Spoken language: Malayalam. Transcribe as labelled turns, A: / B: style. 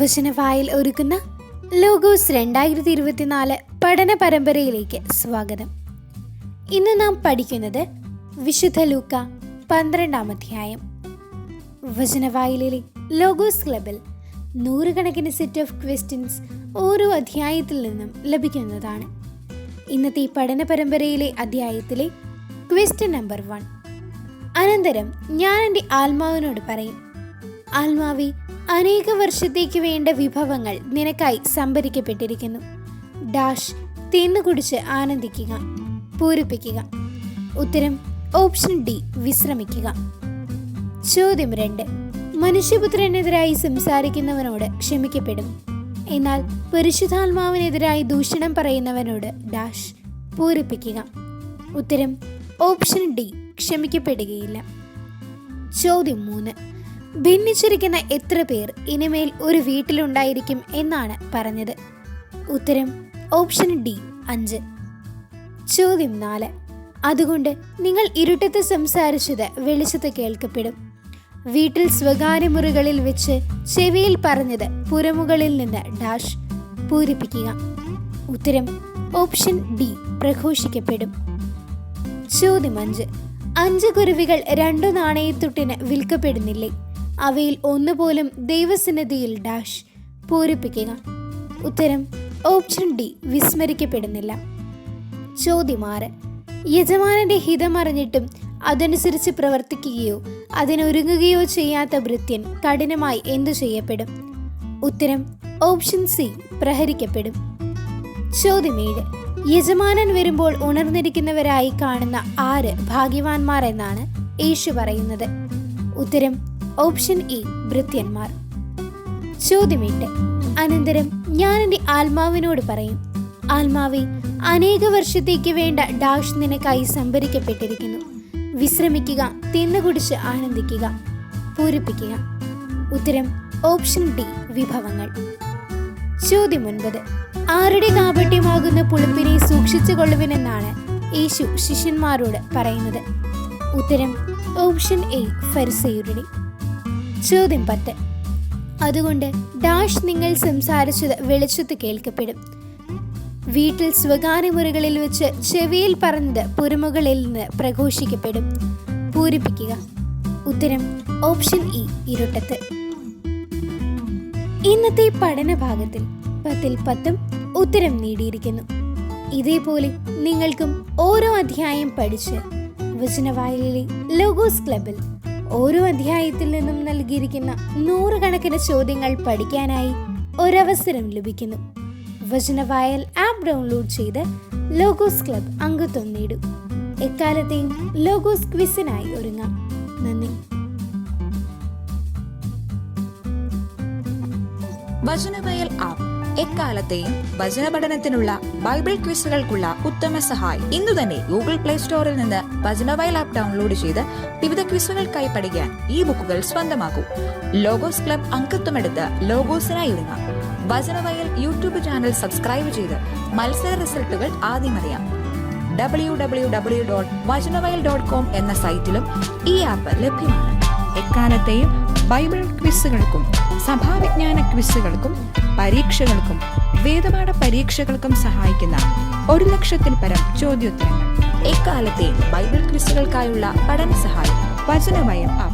A: വചനവായിൽ ഒരുക്കുന്ന ലോഗോസ് രണ്ടായിരത്തി ഇരുപത്തിനാല് പഠന പരമ്പരയിലേക്ക് സ്വാഗതം. ഇന്ന് നാം പഠിക്കുന്നത് വിശുദ്ധ ലൂക്ക പന്ത്രണ്ടാം അധ്യായം. വചനവായിലെ ലോഗോസ് ക്ലബിൽ നൂറുകണക്കിന് സെറ്റ് ഓഫ് ക്വസ്റ്റ്യൻസ് ഓരോ അധ്യായത്തിൽ നിന്നും ലഭിക്കുന്നതാണ്. ഇന്നത്തെ ഈ പഠന പരമ്പരയിലെ അധ്യായത്തിലെ ക്വസ്റ്റ്യൻ നമ്പർ വൺ അനന്തരം ഞാൻ എന്റെ ആത്മാവിനോട് പറയും ആത്മാവി അനേക വർഷത്തേക്ക് വേണ്ട വിഭവങ്ങൾ നിനക്കായി സംഭരിക്കപ്പെട്ടിരിക്കുന്നു. ഡാഷ് തിന്നു കുടിച്ച് ആനന്ദിക്കുക പൂരിപ്പിക്കുക. ഉത്തരം ഓപ്ഷൻ ഡി വിശ്രമിക്കുക. ചോദ്യം രണ്ട് മനുഷ്യപുത്രനെതിരായി സംസാരിക്കുന്നവനോട് ക്ഷമിക്കപ്പെടും. എന്നാൽ പരിശുദ്ധാത്മാവിനെതിരായി ദൂഷണം പറയുന്നവനോട് ഡാഷ് പൂരിപ്പിക്കുക. ഉത്തരം ഓപ്ഷൻ ഡി ക്ഷമിക്കപ്പെടുകയില്ല. ചോദ്യം മൂന്ന് ഭിന്നിച്ചിരിക്കുന്ന എത്ര പേർ ഇനിമേൽ ഒരു വീട്ടിലുണ്ടായിരിക്കും എന്നാണ് പറഞ്ഞത്. ഉത്തരം ഓപ്ഷൻ ഡി അഞ്ച്. ചോദ്യം നാല്. അതുകൊണ്ട് നിങ്ങൾ ഇരുട്ടത്ത് സംസാരിച്ചത് വെളിച്ചത്ത് കേൾക്കപ്പെടും. വീട്ടിൽ സ്വകാര്യ മുറികളിൽ വെച്ച് ചെവിയിൽ പറഞ്ഞത് പുരമുകളിൽ നിന്ന് ഡാഷ് പൂരിപ്പിക്കുക. ഉത്തരം ഓപ്ഷൻ ഡി പ്രഘോഷിക്കപ്പെടും. ചോദ്യം അഞ്ച്. അഞ്ച് കുരുവികൾ രണ്ടു നാണയത്തുട്ടിന് വിൽക്കപ്പെടുന്നില്ലേ? അവയിൽ ഒന്നുപോലും ദൈവസന്നിധിയിൽ ഡാഷ് പൂരിപ്പിക്കുക. ഉത്തരം ഓപ്ഷൻ ഡി വിസ്മരിക്കപ്പെടുന്നില്ല. ചോദ്യം ആറ് യജമാനന്റെ ഹിതമറിഞ്ഞിട്ടും അതനുസരിച്ച് പ്രവർത്തിക്കുകയോ അതിനൊരുങ്ങുകയോ ചെയ്യാത്ത ഭൃത്യൻ കഠിനമായി എന്തു ചെയ്യപ്പെടും? ഉത്തരം ഓപ്ഷൻ സി പ്രഹരിക്കപ്പെടും. ചോദ്യം ഏഴ് യജമാനൻ വരുമ്പോൾ ഉണർന്നിരിക്കുന്നവരായി കാണുന്ന ആര് ഭാഗ്യവാന്മാർ എന്നാണ് യേശു പറയുന്നത്? ഉത്തരം ഓപ്ഷൻ ഇ ഭൃത്യന്മാർ. ചോദ്യമിട്ട് അനന്തരം ഞാൻ എന്റെ ആത്മാവിനോട് പറയും ആത്മാവെ അനേക വർഷത്തേക്ക് വേണ്ട ഡാഷ് നിനക്കായി സംഭരിക്കപ്പെട്ടിരിക്കുന്നു. വിശ്രമിക്കുക തിന്നുകുടിച്ച് ആനന്ദിക്കുക പൂരിപ്പിക്കുക. ഉത്തരം ഓപ്ഷൻ ഡി വിഭവങ്ങൾ. ചോദ്യം ഒൻപത് ആരുടെ കാപട്യമാകുന്ന പുളിപ്പിനെ സൂക്ഷിച്ചു കൊള്ളുവിനെന്നാണ് യേശു ശിഷ്യന്മാരോട് പറയുന്നത്? ഉത്തരം ഓപ്ഷൻ എ ഫരിസയുടെ ചോദ്യം പത്ത്. അതുകൊണ്ട് ഡാഷ് നിങ്ങൾ സംസാരിച്ചത് വെളിച്ചത്ത് കേൾക്കപ്പെടും. വീട്ടിൽ സ്വകാര്യ മുറികളിൽ വെച്ച് ചെവിയിൽ പറഞ്ഞത് പുരുമുകളിൽ നിന്ന് പ്രഘോഷിക്കപ്പെടും. പൂരിപ്പിക്കുക. ഉത്തരം ഓപ്ഷൻ ഇ ഇരുട്ടത്ത്. ഇന്നത്തെ പഠന ഭാഗത്തിൽ പത്തിൽ പത്തും ഉത്തരം നേടിയിരിക്കുന്നു. ഇതേപോലെ നിങ്ങൾക്കും ഓരോ അധ്യായം പഠിച്ച് വചനവായലിലെ ലോഗോസ് ക്ലബിൽ ഓരോ അധ്യായത്തിൽ നിന്നും നൽകിയിരിക്കുന്ന നൂറുകണക്കിന് ചോദ്യങ്ങൾ പഠിക്കാനായി ഒരവസരം ലഭിക്കുന്നു. വചനവായൽ ആപ്പ് ഡൗൺലോഡ് ചെയ്ത് ലോഗോസ് ക്ലബ് അംഗത്വം നേടും. എക്കാലത്തെയും ലോഗോസ് ക്വിസിനായി ഒരുങ്ങാം. നന്ദി.
B: വചനവയൽ ആപ്പ്. എക്കാലത്തെയും വചന പഠനത്തിനുള്ള ബൈബിൾ ക്വിസുകൾക്കുള്ള ഉത്തമ സഹായി. ഇന്നു തന്നെ ഗൂഗിൾ പ്ലേ സ്റ്റോറിൽ നിന്ന് വചനവയൽ ആപ്പ് ഡൗൺലോഡ് ചെയ്ത് വിവിധ ക്വിസുകൾക്കായി പഠിക്കാൻ ഈ ബുക്കുകൾ സ്വന്തമാക്കൂ. ലോഗോസ് ക്ലബ് അംഗത്വമെടുത്ത് ലോഗോസിനായി ഒരുങ്ങാം. വചനവയൽ യൂട്യൂബ് ചാനൽ സബ്സ്ക്രൈബ് ചെയ്ത് മത്സര റിസൾട്ടുകൾ ആദ്യം അറിയാം. W W W dot Vachanavayal dot com എന്ന സൈറ്റിലും ഈ ആപ്പ് ലഭ്യമാണ്. എക്കാലത്തെയും ബൈബിൾ ക്വിസുകൾക്കും സഭാവിജ്ഞാന ക്വിസുകൾക്കും പരീക്ഷകൾക്കും വേദപാഠ പരീക്ഷകൾക്കും സഹായിക്കുന്ന ഒരു ലക്ഷത്തിൽ പരം ചോദ്യോത്തരങ്ങൾ. എക്കാലത്തെയും ബൈബിൾ ക്വിസുകൾക്കായുള്ള പഠന സഹായം വചനമയം ആപ്പ്